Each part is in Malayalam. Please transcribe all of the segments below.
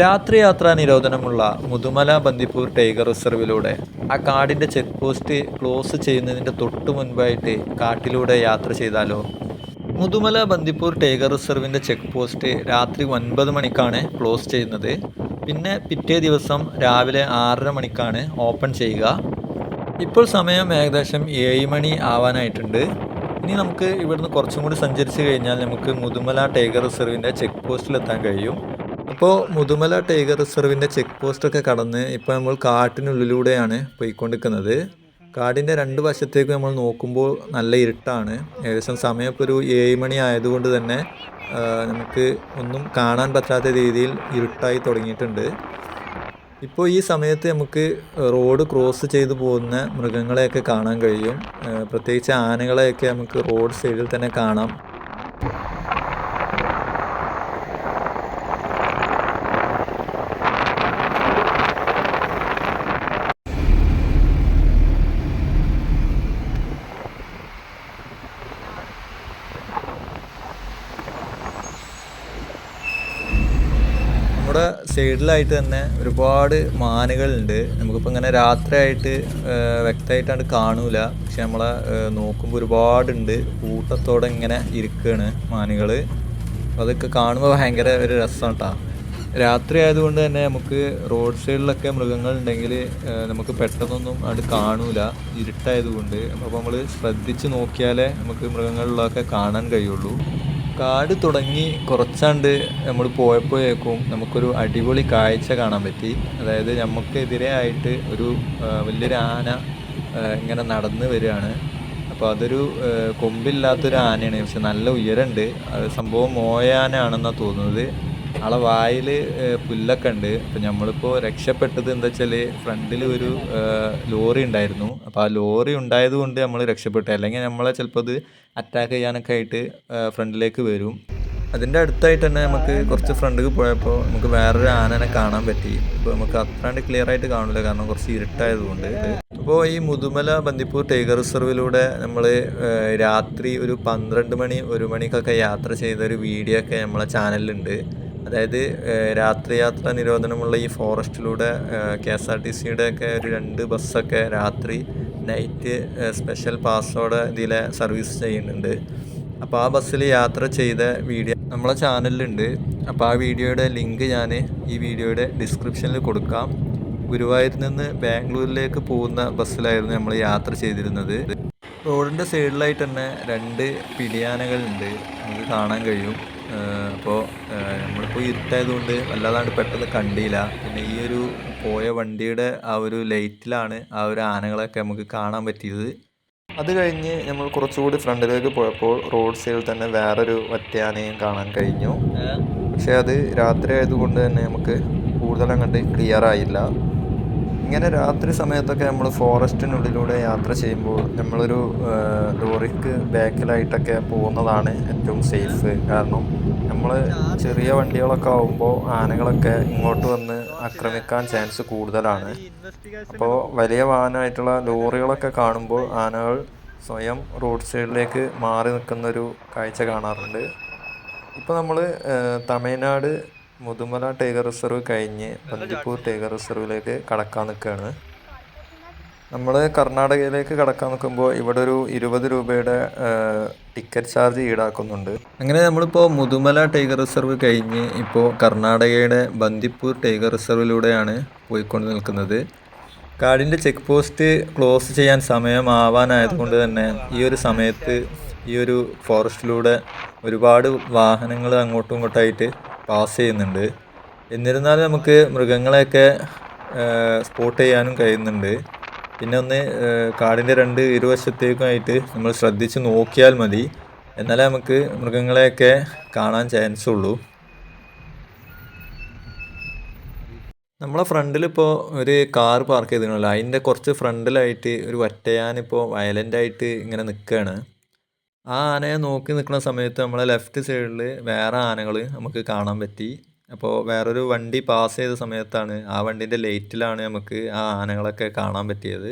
രാത്രി യാത്രാ നിരോധനമുള്ള മുതുമല ബന്ദിപ്പൂർ ടൈഗർ റിസർവിലൂടെ ആ കാടിന്റെ ചെക്ക് പോസ്റ്റ് ക്ലോസ് ചെയ്യുന്നതിന്റെ തൊട്ടു മുൻപായിട്ട് കാട്ടിലൂടെ യാത്ര ചെയ്താലോ? മുതുമല ബന്ദിപ്പൂർ ടൈഗർ റിസർവിന്റെ ചെക്ക് പോസ്റ്റ് രാത്രി ഒൻപത് മണിക്കാണ് ക്ലോസ് ചെയ്യുന്നത്. പിന്നെ പിറ്റേ ദിവസം രാവിലെ ആറര മണിക്കാണ് ഓപ്പൺ ചെയ്യുക. ഇപ്പോൾ സമയം ഏകദേശം ഏഴ് മണി ആവാനായിട്ടുണ്ട്. ഇനി നമുക്ക് ഇവിടുന്ന് കുറച്ചും കൂടി സഞ്ചരിച്ച് കഴിഞ്ഞാൽ നമുക്ക് മുതുമല ടൈഗർ റിസർവിന്റെ ചെക്ക് പോസ്റ്റിലെത്താൻ കഴിയും. അപ്പോൾ മുതുമല ടൈഗർ റിസർവിന്റെ ചെക്ക് പോസ്റ്റൊക്കെ കടന്ന് ഇപ്പോൾ നമ്മൾ കാട്ടിനുള്ളിലൂടെയാണ് പോയിക്കൊണ്ടിരിക്കുന്നത്. കാടിന്റെ രണ്ട് വശത്തേക്ക് നമ്മൾ നോക്കുമ്പോൾ നല്ല ഇരുട്ടാണ്. ഏകദേശം സമയം ഇപ്പോൾ ഒരു ഏഴ് മണി ആയതുകൊണ്ട് തന്നെ നമുക്ക് ഒന്നും കാണാൻ പറ്റാത്ത രീതിയിൽ ഇരുട്ടായി തുടങ്ങിയിട്ടുണ്ട്. ഇപ്പോൾ ഈ സമയത്ത് നമുക്ക് റോഡ് ക്രോസ് ചെയ്ത് പോകുന്ന മൃഗങ്ങളെയൊക്കെ കാണാൻ കഴിയും. പ്രത്യേകിച്ച് ആനകളെയൊക്കെ നമുക്ക് റോഡ് സൈഡിൽ തന്നെ കാണാം. നമ്മുടെ സൈഡിലായിട്ട് തന്നെ ഒരുപാട് മാനുകളുണ്ട്. നമുക്കിപ്പോൾ ഇങ്ങനെ രാത്രിയായിട്ട് വ്യക്തമായിട്ടാണ് കാണൂല. പക്ഷെ നമ്മളെ നോക്കുമ്പോൾ ഒരുപാടുണ്ട്. കൂട്ടത്തോടെ ഇങ്ങനെ ഇരിക്കുകയാണ് മാനുകൾ അതൊക്കെ കാണുമ്പോൾ ഭയങ്കര ഒരു രസമാണ് കേട്ടോ രാത്രി ആയതുകൊണ്ട് തന്നെ നമുക്ക് റോഡ് സൈഡിലൊക്കെ മൃഗങ്ങൾ ഉണ്ടെങ്കിൽ നമുക്ക് പെട്ടെന്നൊന്നും അത് കാണൂല. ഇരുട്ടായതുകൊണ്ട്. അപ്പോൾ നമ്മൾ ശ്രദ്ധിച്ച് നോക്കിയാലേ നമുക്ക് മൃഗങ്ങളിലൊക്കെ കാണാൻ കഴിയുള്ളൂ. കാട് തുടങ്ങി കുറച്ചാണ്ട് നമ്മൾ പോയപ്പോഴേക്കും നമുക്കൊരു അടിപൊളി കാഴ്ച കാണാൻ പറ്റി. അതായത് നമുക്കെതിരെ ആയിട്ട് ഒരു വലിയൊരു ആന ഇങ്ങനെ നടന്ന് വരികയാണ്. അപ്പോൾ അതൊരു കൊമ്പില്ലാത്തൊരു ആനയാണ്. പക്ഷെ നല്ല ഉയരമുണ്ട്. അത് സംഭവം മോയാനാണെന്നാണ് തോന്നുന്നത്. ആളെ വായിൽ പുല്ലൊക്കെ ഉണ്ട്. അപ്പം നമ്മളിപ്പോൾ രക്ഷപ്പെട്ടത് എന്താ വെച്ചാൽ ഫ്രണ്ടിൽ ഒരു ലോറി ഉണ്ടായിരുന്നു. അപ്പോൾ ആ ലോറി ഉണ്ടായത് കൊണ്ട് നമ്മൾ രക്ഷപ്പെട്ടു. അല്ലെങ്കിൽ നമ്മളെ ചിലപ്പോൾ അത് അറ്റാക്ക് ചെയ്യാനൊക്കെ ആയിട്ട് ഫ്രണ്ടിലേക്ക് വരും. അതിന്റെ അടുത്തായിട്ട് തന്നെ നമുക്ക് കുറച്ച് ഫ്രണ്ടിൽ പോയപ്പോൾ നമുക്ക് വേറൊരു ആനനെ കാണാൻ പറ്റി. അപ്പോൾ നമുക്ക് അത്രാണ്ട് ക്ലിയർ ആയിട്ട് കാണില്ല കാരണം കുറച്ച് ഇരുട്ടായതുകൊണ്ട് അപ്പോൾ ഈ മുതുമല ബന്ദിപ്പൂർ ടൈഗർ റിസർവിലൂടെ നമ്മൾ രാത്രി ഒരു പന്ത്രണ്ട് മണി ഒരു മണിക്കൊക്കെ യാത്ര ചെയ്ത ഒരു വീഡിയോ ഒക്കെ നമ്മളെ ചാനലിലുണ്ട് അതായത് രാത്രിയാത്ര രാത്രി യാത്ര നിരോധനമുള്ള ഈ ഫോറസ്റ്റിലൂടെ കെ എസ് ആർ ടി സിയുടെ ഒക്കെ ഒരു രണ്ട് ബസ്സൊക്കെ രാത്രി നൈറ്റ് സ്പെഷ്യൽ പാസ്സോടെ ഇതിലെ സർവീസ് ചെയ്യുന്നുണ്ട്. അപ്പോൾ ആ ബസ്സിൽ യാത്ര ചെയ്ത വീഡിയോ നമ്മളെ ചാനലിലുണ്ട്. അപ്പോൾ ആ വീഡിയോയുടെ ലിങ്ക് ഞാൻ ഈ വീഡിയോയുടെ ഡിസ്ക്രിപ്ഷനിൽ കൊടുക്കാം. ഗുരുവായൂരിൽ നിന്ന് ബാംഗ്ലൂരിലേക്ക് പോകുന്ന ബസ്സിലായിരുന്നു നമ്മൾ യാത്ര ചെയ്തിരുന്നത്. റോഡിന്റെ സൈഡിലായിട്ട് തന്നെ രണ്ട് പിടിയാനകളുണ്ട്. നമുക്ക് കാണാൻ കഴിയും. അപ്പോൾ നമ്മളിപ്പോൾ ഇരുട്ടായതുകൊണ്ട് വല്ലാതാണ്ട് പെട്ടെന്ന് കണ്ടില്ല. പിന്നെ ഈ ഒരു പോയ വണ്ടിയുടെ ആ ഒരു ലൈറ്റിലാണ് ആ ഒരു ആനകളൊക്കെ നമുക്ക് കാണാൻ പറ്റിയത്. അത് കഴിഞ്ഞ് നമ്മൾ കുറച്ചുകൂടി ഫ്രണ്ടിലേക്ക് പോയപ്പോൾ റോഡ് സൈഡിൽ തന്നെ വേറൊരു ഒറ്റയാനയും കാണാൻ കഴിഞ്ഞു. പക്ഷേ അത് രാത്രി ആയതുകൊണ്ട് തന്നെ നമുക്ക് കൂടുതൽ അങ്ങോട്ട് ക്ലിയർ ആയില്ല. ഇങ്ങനെ രാത്രി സമയത്തൊക്കെ നമ്മൾ ഫോറസ്റ്റിനുള്ളിലൂടെ യാത്ര ചെയ്യുമ്പോൾ നമ്മളൊരു ലോറിക്ക് ബാക്കിലായിട്ടൊക്കെ പോകുന്നതാണ് ഏറ്റവും സേഫ്. കാരണം നമ്മൾ ചെറിയ വണ്ടികളൊക്കെ ആകുമ്പോൾ ആനകളൊക്കെ ഇങ്ങോട്ട് വന്ന് ആക്രമിക്കാൻ ചാൻസ് കൂടുതലാണ്. അപ്പോൾ വലിയ വാഹനമായിട്ടുള്ള ലോറികളൊക്കെ കാണുമ്പോൾ ആനകൾ സ്വയം റോഡ് സൈഡിലേക്ക് മാറി നിൽക്കുന്നൊരു കാഴ്ച കാണാറുണ്ട്. ഇപ്പോൾ നമ്മൾ തമിഴ്നാട് മുതുമല ടൈഗർ റിസർവ് കഴിഞ്ഞ് ബന്ദിപ്പൂർ ടൈഗർ റിസർവിലേക്ക് കടക്കാൻ നിൽക്കുകയാണ്. നമ്മൾ കർണാടകയിലേക്ക് കടക്കാൻ നിൽക്കുമ്പോൾ ഇവിടെ ഒരു ഇരുപത് രൂപയുടെ ടിക്കറ്റ് ചാർജ് ഈടാക്കുന്നുണ്ട്. അങ്ങനെ നമ്മളിപ്പോൾ മുതുമല ടൈഗർ റിസർവ് കഴിഞ്ഞ് ഇപ്പോൾ കർണാടകയുടെ ബന്ദിപ്പൂർ ടൈഗർ റിസർവിലൂടെയാണ് പോയിക്കൊണ്ട് നിൽക്കുന്നത്. കാടിന്റെ ചെക്ക് പോസ്റ്റ് ക്ലോസ് ചെയ്യാൻ സമയമാവാനായതുകൊണ്ട് തന്നെ ഈ ഒരു സമയത്ത് ഈ ഒരു ഫോറസ്റ്റിലൂടെ ഒരുപാട് വാഹനങ്ങൾ അങ്ങോട്ടും ഇങ്ങോട്ടായിട്ട് പാസ് ചെയ്യുന്നുണ്ട്. എന്നിരുന്നാലും നമുക്ക് മൃഗങ്ങളെയൊക്കെ സ്പോട്ട് ചെയ്യാനും കഴിയുന്നുണ്ട്. പിന്നെ ഒന്ന് കാടിന്റെ രണ്ട് ഇരുവശത്തേക്കുമായിട്ട് നമ്മൾ ശ്രദ്ധിച്ച് നോക്കിയാൽ മതി. എന്നാലേ നമുക്ക് മൃഗങ്ങളെയൊക്കെ കാണാൻ ചാൻസ് ഉള്ളൂ. നമ്മളെ ഫ്രണ്ടിലിപ്പോൾ ഒരു കാർ പാർക്ക് ചെയ്തിട്ടുണ്ടല്ലോ. അതിന്റെ കുറച്ച് ഫ്രണ്ടിലായിട്ട് ഒരു ഒറ്റയാനിപ്പോൾ വയലന്റായിട്ട് ഇങ്ങനെ നിൽക്കുകയാണ് ആ ആനയെ നോക്കി നിൽക്കുന്ന സമയത്ത് നമ്മളെ ലെഫ്റ്റ് സൈഡിൽ വേറെ ആനകൾ നമുക്ക് കാണാൻ പറ്റി. അപ്പോൾ വേറൊരു വണ്ടി പാസ് ചെയ്ത സമയത്താണ് ആ വണ്ടീന്റെ ലൈറ്റിലാണ് നമുക്ക് ആ ആനകളൊക്കെ കാണാൻ പറ്റിയത്.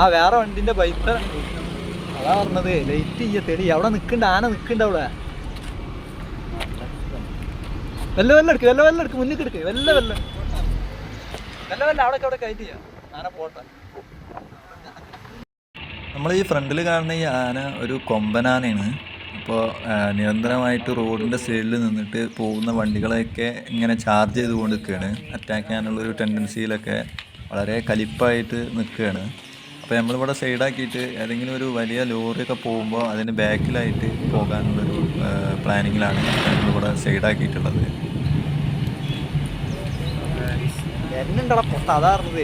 ആ വേറെ വണ്ടിന്റെ ബൈക്ക് അതാ പറഞ്ഞത് ലൈറ്റ് ചെയ്യ തെളി അവിടെ നിൽക്കണ്ട ആന നിൽക്കണ്ട അവിടെ. വെല്ല വെല്ല എടുക്ക് വെല്ല വെല്ല എടുക്ക് എടുക്ക് വെല്ല വെല്ല വെല്ല വെല്ല അവിടെ അവിടെ കയറ്റി ചെയ്യാം ആന പോട്ടെ നമ്മൾ ഈ ഫ്രണ്ടിൽ കാണുന്ന ഈ ആന ഒരു കൊമ്പനാനയാണ്. അപ്പോൾ നിരന്തരമായിട്ട് റോഡിന്റെ സൈഡിൽ നിന്നിട്ട് പോകുന്ന വണ്ടികളെയൊക്കെ ഇങ്ങനെ ചാർജ് ചെയ്തുകൊണ്ട് നിൽക്കുകയാണ് അറ്റാക്ക് ചെയ്യാനുള്ളൊരു ടെൻഡൻസിയിലൊക്കെ വളരെ കലിപ്പായിട്ട് നിൽക്കുകയാണ്. അപ്പോൾ നമ്മളിവിടെ സൈഡാക്കിയിട്ട് ഏതെങ്കിലും ഒരു വലിയ ലോറിയൊക്കെ പോകുമ്പോൾ അതിന് ബാക്കിലായിട്ട് പോകാനുള്ളൊരു പ്ലാനിങ്ങിലാണ് നമ്മളിവിടെ സൈഡാക്കിയിട്ടുള്ളത്. എന്നുണ്ടടാ പൊട്ട അതാർന്നത്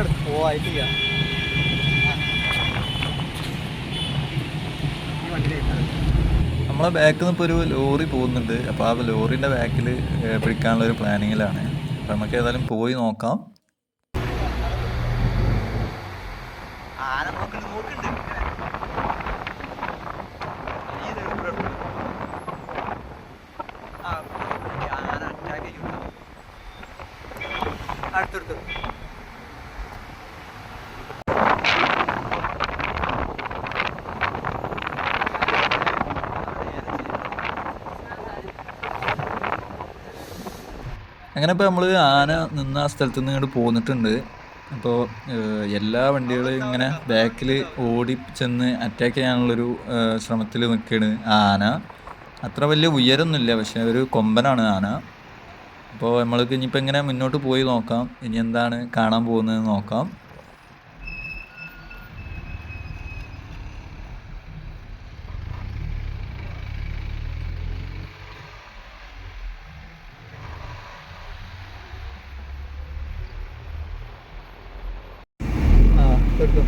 എടുത്ത് പോവായിട്ടില്ല. നമ്മളെ ബാക്കിൽ നിന്ന് ഇപ്പോൾ ഒരു ലോറി പോകുന്നുണ്ട്. അപ്പോൾ ആ ലോറിന്റെ ബാക്കിൽ പിടിക്കാനുള്ള ഒരു പ്ലാനിങ്ങിലാണ്. അപ്പോൾ നമുക്ക് ഏതായാലും പോയി നോക്കാം. ആന നോക്കുന്നുണ്ട് നോക്കുന്നുണ്ട് അടുത്തെടുത്തു. അങ്ങനെ ഇപ്പോൾ നമ്മൾ ആന നിന്ന ആ സ്ഥലത്ത് നിന്ന് ഇങ്ങോട്ട് പോന്നിട്ടുണ്ട്. അപ്പോൾ എല്ലാ വണ്ടികളും ഇങ്ങനെ ബാക്കിൽ ഓടി ചെന്ന് അറ്റാക്ക് ചെയ്യാനുള്ളൊരു ശ്രമത്തിൽ നിൽക്കുകയാണ് ആന. അത്ര വലിയ ഉയരമൊന്നുമില്ല പക്ഷേ ഒരു കൊമ്പനാണ് ആന. അപ്പോൾ നമ്മൾക്ക് ഇനിയിപ്പോൾ എങ്ങനെ മുന്നോട്ട് പോയി നോക്കാം? ഇനി എന്താണ് കാണാൻ പോകുന്നത് നോക്കാം ആ എടുത്തോ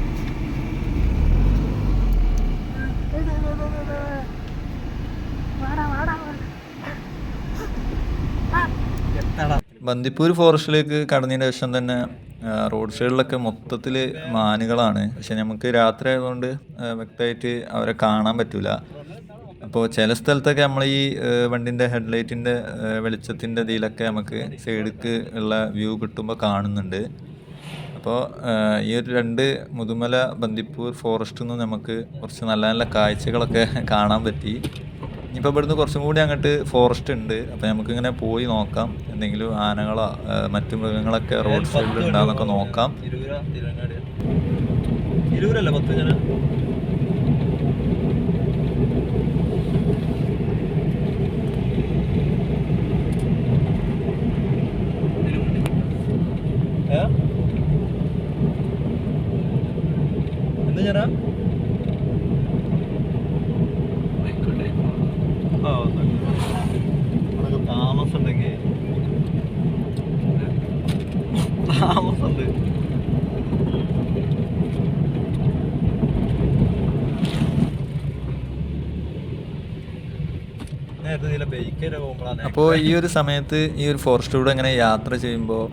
ബന്ദിപ്പൂർ ഫോറസ്റ്റിലേക്ക് കടന്നതിന് ശേഷം തന്നെ റോഡ് സൈഡിലൊക്കെ മൊത്തത്തിൽ മാനുകളാണ്. പക്ഷെ നമുക്ക് രാത്രി ആയതുകൊണ്ട് വ്യക്തമായിട്ട് അവരെ കാണാൻ പറ്റൂല. അപ്പോൾ ചില സ്ഥലത്തൊക്കെ നമ്മൾ ഈ വണ്ടിന്റെ ഹെഡ്ലൈറ്റിന്റെ വെളിച്ചത്തിന്റെ ഇതിലൊക്കെ നമുക്ക് സൈഡിക്ക് ഉള്ള വ്യൂ കിട്ടുമ്പോൾ കാണുന്നുണ്ട്. അപ്പോൾ ഈ ഒരു രണ്ട് മുതുമല ബന്ദിപ്പൂർ ഫോറസ്റ്റിൽ നിന്ന് നമുക്ക് കുറച്ച് നല്ല നല്ല കാഴ്ചകളൊക്കെ കാണാൻ പറ്റി. ഇനിയിപ്പോൾ ഇവിടുന്ന് കുറച്ചും കൂടി അങ്ങോട്ട് ഫോറസ്റ്റ് ഉണ്ട്. അപ്പോൾ നമുക്കിങ്ങനെ പോയി നോക്കാം. എന്തെങ്കിലും ആനകളോ മറ്റു മൃഗങ്ങളൊക്കെ റോഡ് സൈഡിൽ ഉണ്ടാകുന്നൊക്കെ നോക്കാം. ഇരുപതല്ല പത്ത് ജന എന്ത് ഞാനാ ആ അവിടെ താമസം ഉണ്ടെങ്കിൽ താമസമുണ്ട് അപ്പോൾ ഈ ഒരു സമയത്ത് ഈ ഒരു ഫോറസ്റ്റ് ഫോറസ്റ്റിലൂടെ ഇങ്ങനെ യാത്ര ചെയ്യുമ്പോൾ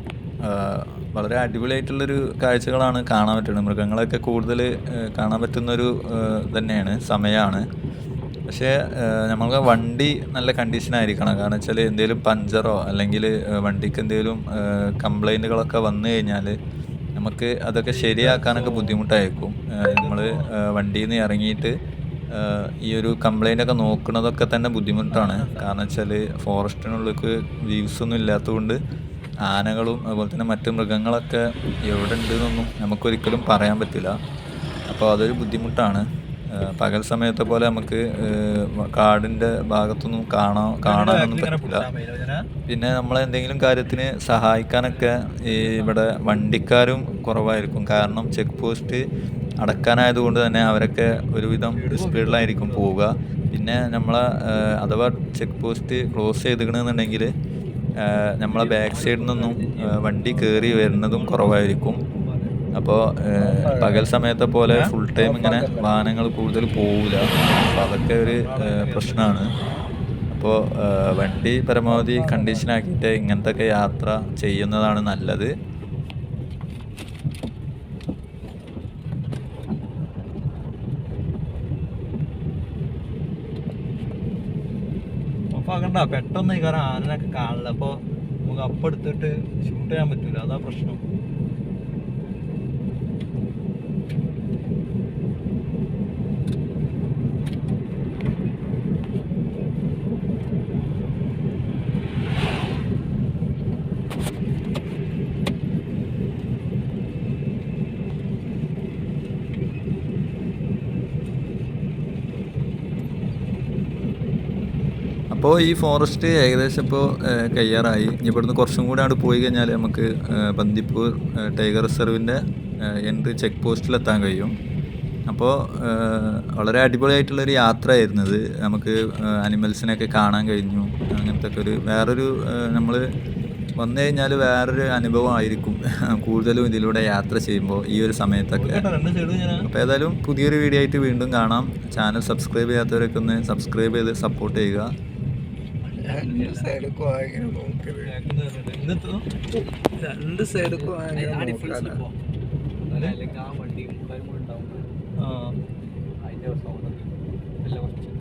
വളരെ അടിപൊളിയായിട്ടുള്ളൊരു കാഴ്ചകളാണ് കാണാൻ പറ്റുന്നത്. മൃഗങ്ങളൊക്കെ കൂടുതൽ കാണാൻ പറ്റുന്നൊരു തന്നെയാണ് സമയമാണ് പക്ഷേ നമ്മൾക്ക് വണ്ടി നല്ല കണ്ടീഷൻ ആയിരിക്കണം. കാരണം വെച്ചാൽ എന്തെങ്കിലും പഞ്ചറോ അല്ലെങ്കിൽ വണ്ടിക്ക് എന്തെങ്കിലും കംപ്ലൈന്റുകളൊക്കെ വന്നു കഴിഞ്ഞാൽ നമുക്ക് അതൊക്കെ ശരിയാക്കാനൊക്കെ ബുദ്ധിമുട്ടായിരിക്കും. നമ്മൾ വണ്ടിയിൽ നിന്ന് ഇറങ്ങിയിട്ട് ഈ ഒരു കംപ്ലൈന്റ് ഒക്കെ നോക്കുന്നതൊക്കെ തന്നെ ബുദ്ധിമുട്ടാണ്. കാരണം വെച്ചാൽ ഫോറസ്റ്റിനുള്ളിലേക്ക് വ്യൂസ് ഒന്നും ഇല്ലാത്തതുകൊണ്ട് ആനകളും അതുപോലെ തന്നെ മറ്റ് മൃഗങ്ങളൊക്കെ എവിടെ ഉണ്ടെന്നൊന്നും നമുക്കൊരിക്കലും പറയാൻ പറ്റില്ല. അപ്പോൾ അതൊരു ബുദ്ധിമുട്ടാണ്. പകൽ സമയത്തെ പോലെ നമുക്ക് കാടിന്റെ ഭാഗത്തൊന്നും കാണാൻ കാണാനൊന്നും പറ്റില്ല. പിന്നെ നമ്മളെ എന്തെങ്കിലും കാര്യത്തിന് സഹായിക്കാനൊക്കെ ഈ ഇവിടെ വണ്ടിക്കാരും കുറവായിരിക്കും. കാരണം ചെക്ക് പോസ്റ്റ് അടക്കാനായതുകൊണ്ട് തന്നെ അവരൊക്കെ ഒരുവിധം സ്പീഡിലായിരിക്കും പോവുക. പിന്നെ നമ്മളെ അഥവാ ചെക്ക് പോസ്റ്റ് ക്ലോസ് ചെയ്തിക്കണമെന്നുണ്ടെങ്കിൽ നമ്മളെ ബാക്ക് സൈഡിൽ നിന്നും വണ്ടി കയറി വരുന്നതും കുറവായിരിക്കും. അപ്പോൾ പകൽ സമയത്തെ പോലെ ഫുൾ ടൈം ഇങ്ങനെ വാഹനങ്ങൾ കൂടുതൽ പോവില്ല അപ്പോൾ അതൊക്കെ ഒരു പ്രശ്നമാണ് അപ്പോൾ വണ്ടി പരമാവധി കണ്ടീഷനാക്കിയിട്ട് ഇങ്ങനത്തെ ഒക്കെ യാത്ര ചെയ്യുന്നതാണ് നല്ലത്. കണ്ട പെട്ടെന്ന് കാരണം ആനനൊക്കെ കാണില്ല അപ്പോൾ നമുക്ക് അപ്പം എടുത്തിട്ട് ഷൂട്ട് ചെയ്യാൻ പറ്റൂല. അതാ പ്രശ്നം. അപ്പോൾ ഈ ഫോറസ്റ്റ് ഏകദേശം ഇപ്പോൾ കയ്യാറായി. ഇവിടുന്ന് കുറച്ചും കൂടെ അവിടെ പോയി കഴിഞ്ഞാൽ നമുക്ക് ബന്ദിപ്പൂർ ടൈഗർ റിസർവിന്റെ എൻട്രി ചെക്ക് പോസ്റ്റിലെത്താൻ കഴിയും. അപ്പോൾ വളരെ അടിപൊളിയായിട്ടുള്ളൊരു യാത്രയായിരുന്നത് നമുക്ക് ഏഹ്, അനിമൽസിനെയൊക്കെ കാണാൻ കഴിഞ്ഞു. അങ്ങനത്തെ ഒക്കെ ഒരു വേറൊരു നമ്മൾ വന്നു കഴിഞ്ഞാൽ വേറൊരു അനുഭവമായിരിക്കും കൂടുതലും ഇതിലൂടെ യാത്ര ചെയ്യുമ്പോൾ ഈ ഒരു സമയത്തൊക്കെ. അപ്പോൾ ഏതായാലും പുതിയൊരു വീഡിയോ ആയിട്ട് വീണ്ടും കാണാം. ചാനൽ സബ്സ്ക്രൈബ് ചെയ്യാത്തവരൊക്കെ ഒന്ന് സബ്സ്ക്രൈബ് ചെയ്ത് സപ്പോർട്ട് ചെയ്യുക. രണ്ട് സൈഡൊക്കെ വാങ്ങിങ്ങനെ നോക്കരുത് രണ്ട് സൈഡൊക്കെ വാങ്ങിങ്ങനെ നോക്കാതെ ആ അതിന്റെ സൗണ്ട് എല്ലാം കുറച്ച്